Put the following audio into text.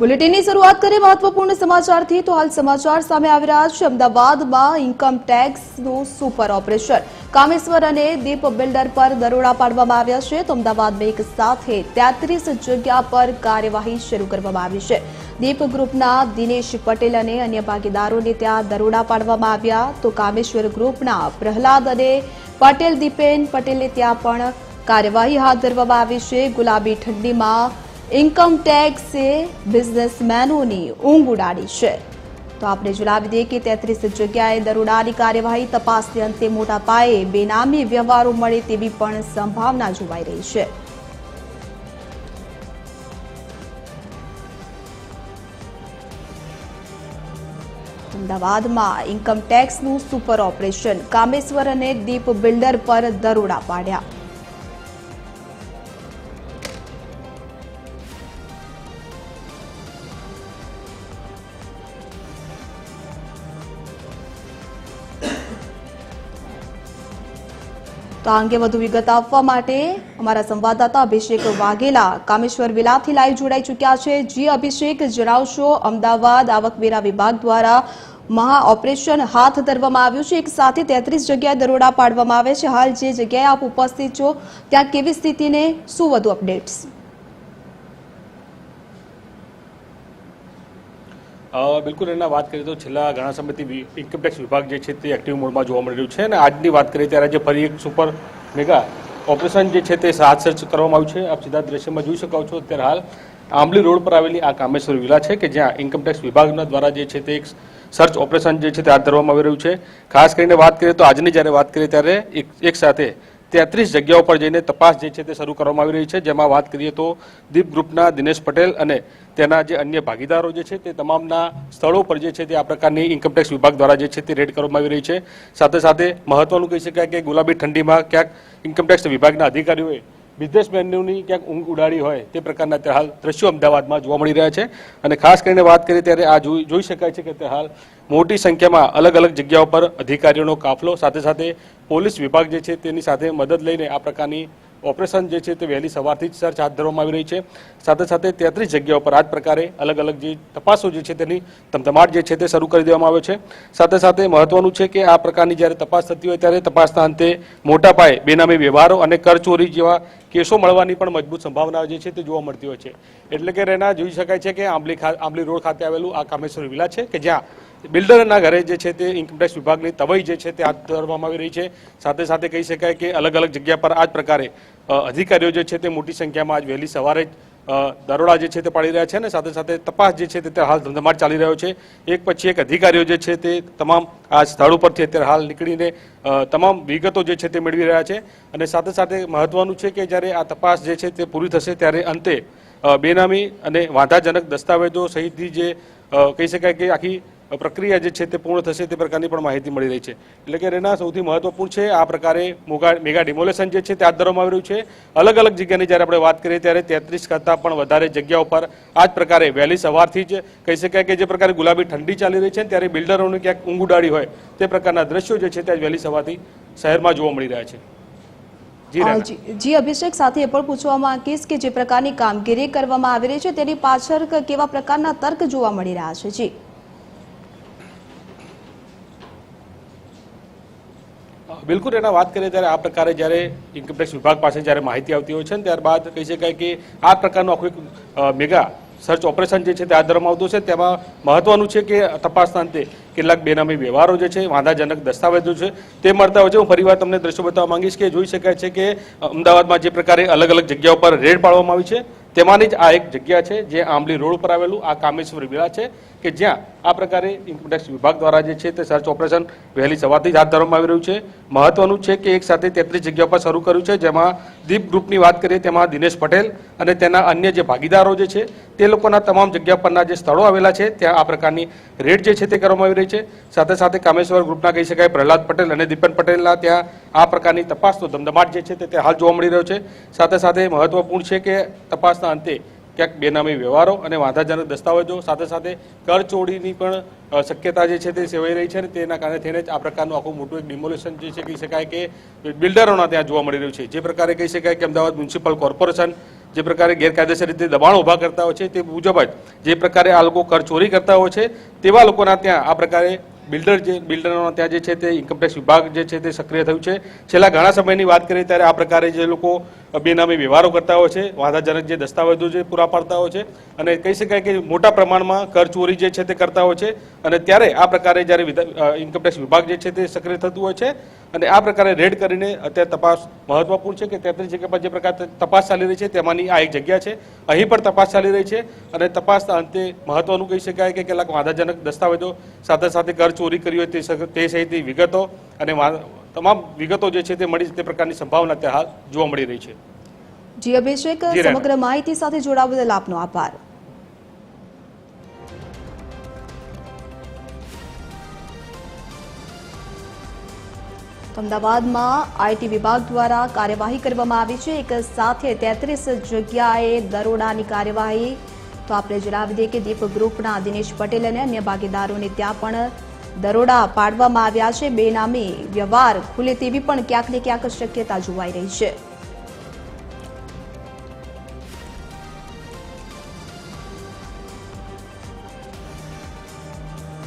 બુલેટિનની શરૂઆત કરીએ મહત્વપૂર્ણ સમાચારથી. તો હાલ સમાચાર સામે આવી રહ્યા છે. અમદાવાદમાં ઇન્કમ ટેક્સનું સુપર ઓપરેશન. કામેશ્વર અને દીપ બિલ્ડર પર દરોડા પાડવામાં આવ્યા છે. તો અમદાવાદમાં એક સાથે તેત્રીસ જગ્યા પર કાર્યવાહી શરૂ કરવામાં આવી છે. દીપ ગ્રુપના દિનેશ પટેલ અને અન્ય ભાગીદારોને ત્યાં દરોડા પાડવામાં આવ્યા. તો કામેશ્વર ગ્રુપના પ્રહલાદ અને પટેલ દીપેન પટેલને ત્યાં પણ કાર્યવાહી હાથ ધરવામાં આવી છે. ગુલાબી ઠંડીમાં ઇન્કમ ટેક્સે બિઝનેસમેનોની ઊંઘ ઉડાડી છે. તો આપણે જણાવી દઈએ કે તેત્રીસ જગ્યાએ દરોડાની કાર્યવાહી તપાસને અંતે મોટા પાયે બેનામી વ્યવહારો મળે તેવી પણ સંભાવના જોવાઈ રહી છે. અમદાવાદમાં ઇન્કમ ટેક્સનું સુપર ઓપરેશન. કામેશ્વર અને દીપ બિલ્ડર પર દરોડા પાડ્યા. તો આ અંગે વધુ વિગત આપવા માટે અમારા સંવાદદાતા અભિષેક વાઘેલા કામેશ્વર વિલાથી લાઈવ જોડાઈ ચૂક્યા છે. જી અભિષેક, જણાવશો, અમદાવાદ આવકવેરા વિભાગ દ્વારા મહા ઓપરેશન હાથ ધરવામાં આવ્યું છે. એક સાથે તેત્રીસ જગ્યાએ દરોડા પાડવામાં આવે છે. હાલ જે જગ્યાએ આપ ઉપસ્થિત છો, ત્યાં કેવી સ્થિતિને, શું વધુ અપડેટ્સ? બિલકુલ, એના વાત કરીએ તો છેલ્લા ઘણા સમયથી ઇન્કમટેક્સ વિભાગ જે છે તે એક્ટિવ મોડમાં જોવા મળી રહ્યું છે અને આજની વાત કરીએ ત્યારે જે ફરી એક સુપર મેગા ઓપરેશન જે છે તે હાથ સર્ચ કરવામાં આવ્યું છે. આપ સીધા દ્રશ્યમાં જોઈ શકો છો. અત્યારે હાલ આંબલી રોડ પર આવેલી આ કામેશ્વર વિલા છે કે જ્યાં ઇન્કમટેક્સ વિભાગના દ્વારા જે છે તે એક સર્ચ ઓપરેશન જે છે તે હાથ ધરવામાં આવી રહ્યું છે. ખાસ કરીને વાત કરીએ તો આજની જ્યારે વાત કરીએ ત્યારે એક સાથે તેત્રીસ જગ્યાઓ પર જઈને તપાસ જે છે તે શરૂ કરવામાં આવી રહી છે. જેમાં વાત કરીએ તો દીપ ગ્રુપના દિનેશ પટેલ અને તેના જે અન્ય ભાગીદારો જે છે તે તમામના સ્થળો પર જે છે તે આ પ્રકારની ઇન્કમટેક્સ વિભાગ દ્વારા જે છે તે રેડ કરવામાં આવી રહી છે. સાથે સાથે મહત્વનું કહી શકાય કે ગુલાબી ઠંડીમાં ક્યાંક ઇન્કમટેક્સ વિભાગના અધિકારીઓએ બિઝનેસમેનોની ક્યાંક ઊંઘ ઉડાડી હોય તે પ્રકારના અત્યારે હાલ દ્રશ્યો અમદાવાદમાં જોવા મળી રહ્યા છે. અને ખાસ કરીને વાત કરીએ ત્યારે આ જોઈ શકાય છે કે અત્યારે હાલ મોટી સંખ્યામાં અલગ અલગ જગ્યાઓ પર અધિકારીઓનો કાફલો, સાથે સાથે પોલીસ વિભાગ જે છે તેની સાથે મદદ લઈને આ પ્રકારની ઓપરેશન જે છે તે વહેલી સવારથી જ સર્ચ હાથ ધરવામાં આવી રહી છે. સાથે સાથે તેત્રીસ જગ્યાઓ પર આ જ પ્રકારે અલગ અલગ જે તપાસો જે છે તેની ધમધમાટ જે છે તે શરૂ કરી દેવામાં આવ્યો છે. સાથે સાથે મહત્વનું છે કે આ પ્રકારની જ્યારે તપાસ થતી હોય ત્યારે તપાસના અંતે મોટા પાયે બેનામી વ્યવહારો અને કરચોરી જેવા કેસો મળવાની પણ મજબૂત સંભાવના જે છે તે જોવા મળતી હોય છે. એટલે કે રેના જોઈ શકાય છે કે આંબલી આંબલી રોડ ખાતે આવેલું આ કામેશ્વર વિલા છે કે જ્યાં બિલ્ડરના ઘરે જે છે તે ઇન્કમટેક્સ વિભાગની તવાઈ જે છે તે હાથ ધરવામાં આવી રહી છે. સાથે સાથે કહી શકાય કે અલગ અલગ જગ્યા પર આ જ પ્રકારે અધિકારીઓ જે છે તે મોટી સંખ્યામાં આજ વહેલી સવારે જ દરોડા જે છે તે પાડી રહ્યા છે અને સાથે સાથે તપાસ જે છે તે અત્યારે હાલ ધમધમાટ ચાલી રહ્યો છે. એક પછી એક અધિકારીઓ જે છે તે તમામ આ સ્થળ ઉપરથી અત્યારે હાલ નીકળીને તમામ વિગતો જે છે તે મેળવી રહ્યા છે. અને સાથે સાથે મહત્વનું છે કે જ્યારે આ તપાસ જે છે તે પૂરી થશે ત્યારે અંતે બેનામી અને વાંધાજનક દસ્તાવેજો સહિતની જે કહી શકાય કે આખી પ્રક્રિયા જે છે તે પૂર્ણ થશે તે પ્રકારની પણ માહિતી મળી રહી છે. એટલે કે રેના સૌથી મહત્વપૂર્ણ છે આ પ્રકારે મોગા, મેગા ડિમોલેશન જે છે તે હાથ ધરવામાં આવી રહ્યું છે. અલગ અલગ જગ્યાની જ્યારે આપણે વાત કરીએ ત્યારે તેત્રીસ કરતાં પણ વધારે જગ્યા ઉપર આ જ પ્રકારે વહેલી સવારથી જ કહી શકાય કે જે પ્રકારે ગુલાબી ઠંડી ચાલી રહી છે ત્યારે બિલ્ડરોને ક્યાંક ઊંઘ ઉડાડી હોય તે પ્રકારના દ્રશ્યો જે છે તે વહેલી સવારથી શહેરમાં જોવા મળી રહ્યા છે. જી અભિષેક, સાથે એ પણ પૂછવા માંગીશ કે જે પ્રકારની કામગીરી કરવામાં આવી રહી છે તેની પાછળ કેવા પ્રકારના તર્ક જોવા મળી રહ્યા છે? જી. બિલકુલ એના વાત કરીએ ત્યારે આ પ્રકારે જ્યારે ઇન્કમટેક્સ વિભાગ પાસે જ્યારે માહિતી આવતી હોય છે ત્યારબાદ કહી શકાય કે આ પ્રકારનું આખું એક મેગા સર્ચ ઓપરેશન જે છે તે હાથ ધરવામાં આવતું છે. તેમાં મહત્વનું છે કે તપાસના અંતે કેટલાક બેનામી વ્યવહારો જે છે, વાંધાજનક દસ્તાવેજો છે તે મળતા હોય છે. હું ફરીવાર તમને દ્રશ્યો બતાવવા માંગીશ કે જોઈ શકાય છે કે અમદાવાદમાં જે પ્રકારે અલગ અલગ જગ્યાઓ પર રેડ પાડવામાં આવી છે. તેમાંની જ આ એક જગ્યા છે જે આંબલી રોડ પર આવેલું, આ કામેશ્વર વિલા છે. કે જ્યાં આ પ્રકારે ઇન્કમટેક્સ વિભાગ દ્વારા જે છે તે સર્ચ ઓપરેશન વહેલી સવારથી જ હાથ ધરવામાં આવી રહ્યું છે. મહત્વનું છે કે એક સાથે તેત્રીસ જગ્યા પર શરૂ કર્યું છે, જેમાં દીપ ગ્રુપની વાત કરીએ તેમાં દિનેશ પટેલ અને તેના અન્ય જે ભાગીદારો જે છે, તે લોકોના તમામ જગ્યા પરના જે સ્થળો આવેલા છે, ત્યાં આ પ્રકારની રેડ જે છે તે કરવામાં આવી રહી છે. સાથે સાથે કામેશ્વર ગ્રુપના કહી શકાય પ્રહલાદ પટેલ અને દીપન પટેલના ત્યાં આ પ્રકારની તપાસનો ધમધમાટ જે છે તે હાલ જોવા મળી રહ્યો છે. સાથે સાથે મહત્વપૂર્ણ છે કે તપાસના અંતે ક્યાંક બેનામી વ્યવહારો અને વાંધાજનક દસ્તાવેજો સાથે સાથે કરચોરીની પણ શક્યતા જે છે તે સેવાઈ રહી છે અને તેના કારણે થઈને જ આ પ્રકારનું આખું મોટું એક ડિમોલેશન જે છે, કહી શકાય કે બિલ્ડરોના ત્યાં જોવા મળી રહ્યું છે. જે પ્રકારે કહી શકાય કે અમદાવાદ મ્યુનિસિપલ કોર્પોરેશન જે પ્રકારે ગેરકાયદેસર રીતે દબાણ ઊભા કરતા હોય છે તે મુજબ જ જે પ્રકારે આ લોકો કર ચોરી કરતા હોય છે તેવા લોકોના ત્યાં આ પ્રકારે બિલ્ડર જે, બિલ્ડરોના ત્યાં જે છે તે ઇન્કમટેક્સ વિભાગ જે છે તે સક્રિય થયું છે. છેલ્લા ઘણા સમયની વાત કરીએ ત્યારે આ પ્રકારે જે લોકો બેનામી વ્યવહારો કરતા હોય છે, વાંધાજનક જે દસ્તાવેજો જે પૂરા પાડતા હોય છે અને કહી શકાય કે મોટા પ્રમાણમાં કર ચોરી જે છે તે કરતા હોય છે અને ત્યારે આ પ્રકારે જ્યારે ઇન્કમટેક્સ વિભાગ જે છે તે સક્રિય થતું હોય છે અને આ પ્રકારે રેડ કરીને અત્યારે તપાસ મહત્વપૂર્ણ છે કે તેત્રીસ જગ્યા પર જે પ્રકાર તપાસ ચાલી રહી છે તેમાંની આ એક જગ્યા છે. અહીં પણ તપાસ ચાલી રહી છે અને તપાસના અંતે મહત્વનું કહી શકાય કે કેટલાક વાંધાજનક દસ્તાવેજો સાથે સાથે કર ચોરી કરી હોય તે સહિતની વિગતો અને તમામ વિગતો જે છે તે મળી તે પ્રકારની સંભાવના ત્યાં હાલ જોવા મળી રહી છે. જી અભિષેક સમગ્ર માહિતી સાથે જોડાવા બદલ આપનો આભાર. અમદાવાદમાં આઈટી વિભાગ દ્વારા કાર્યવાહી કરવામાં આવી છે. એક સાથે તેત્રીસ જગ્યાએ દરોડાની કાર્યવાહી. તો આપણે જણાવી દઈએ કે દીપ ગ્રુપના દિનેશ પટેલ અને અન્ય ભાગીદારોને ત્યાં પણ દરોડા પાડવામાં આવ્યા છે. બેનામી વ્યવહાર ખુલે તેવી પણ ક્યાંક ને ક્યાંક શક્યતા જોવાઈ રહી છે.